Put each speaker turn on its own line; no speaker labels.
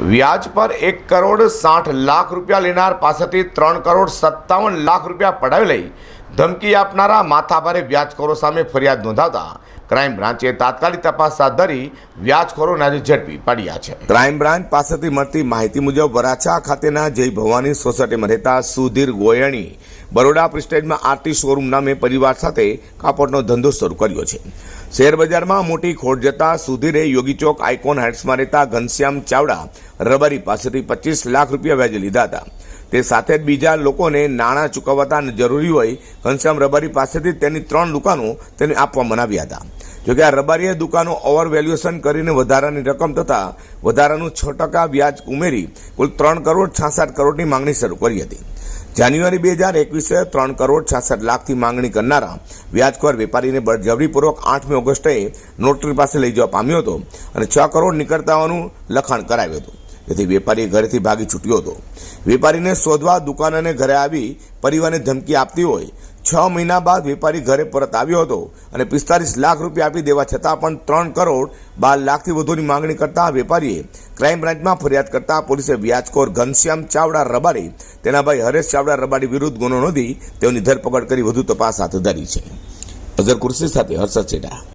વ્યાજ પર એક કરોડ સાઠ લાખ રૂપિયા લેનાર પાસેથી ત્રણ કરોડ સત્તાવન લાખ રૂપિયા પડાવી લઈ ધમકી આપનારા માથાભારે વ્યાજખોરો સામે ફરિયાદ નોંધાવતા ક્રાઇમ બ્રાન્ચે તાત્કાલિક તપાસ હાથ ધરી વ્યાજખોરોને આજે ઝડપી પાડ્યા છે. ક્રાઇમ બ્રાન્ચ પાસેથી મળતી માહિતી મુજબ વરાછા ખાતેના જય ભવાની સોસાયટીમાં રહેતા સુધીર ગોયણી બરોડા પ્રિસ્ટેજમાં આરટી શોરૂમ નામે પરિવાર સાથે કાપડનો ધંધો શરૂ કર્યો છે. શેર બજારમાં મોટી ખોટ જતા સુધીરે યોગી ચોક આઇકોન હાઇટ્સમાં રહેતા ઘનશ્યામ ચાવડા રબારી પાસેથી પચીસ લાખ રૂપિયા વ્યાજે લીધા હતા. તે સાથે જ બીજા લોકોને નાણાં ચૂકવતા જરૂરી હોય ઘનશ્યામ રબારી પાસેથી તેની ત્રણ દુકાનો તેને આપવા મનાવ્યા હતા. જોકે આ રબારીએ દુકાનો ઓવર વેલ્યુએશન કરીને વધારાની રકમ તથા વધારાનું છ ટકા વ્યાજ ઉમેરી કુલ ત્રણ કરોડ છાસઠ કરોડની માંગણી શરૂ કરી હતી. જાન્યુઆરી બે હજાર એકવીસે ત્રણ કરોડ છાસઠ લાખથી માંગણી કરનારા વ્યાજખોર વેપારીને બળજબરીપૂર્વક આઠમી ઓગસ્ટે નોટરી પાસે લઈ જવા પામ્યો હતો અને છ કરોડ નીકળતા હોવાનું લખાણ કરાવ્યું હતું. તેથી વેપારી ઘરેથી ભાગી છૂટ્યો હતો. વેપારીને શોધવા દુકાન અને ઘરે આવી પરિવારને ધમકી આપતી હોય છ મહિના બાદ વેપારી ઘરે પરત આવ્યો હતો અને પિસ્તાલીસ લાખ રૂપિયા આપી દેવા છતાં પણ ત્રણ કરોડ બાર લાખથી વધુની માંગણી કરતા વેપારીએ ક્રાઇમ બ્રાન્ચમાં ફરિયાદ કરતા પોલીસે વ્યાજખોર ઘનશ્યામ ચાવડા રબાડી, તેના ભાઈ હરેશ ચાવડા રબાડી વિરુદ્ધ ગુનો નોંધી તેઓની ધરપકડ કરી વધુ તપાસ હાથ ધરી છે. અઝર કુર્સી સાથે હર્ષદ સેટા.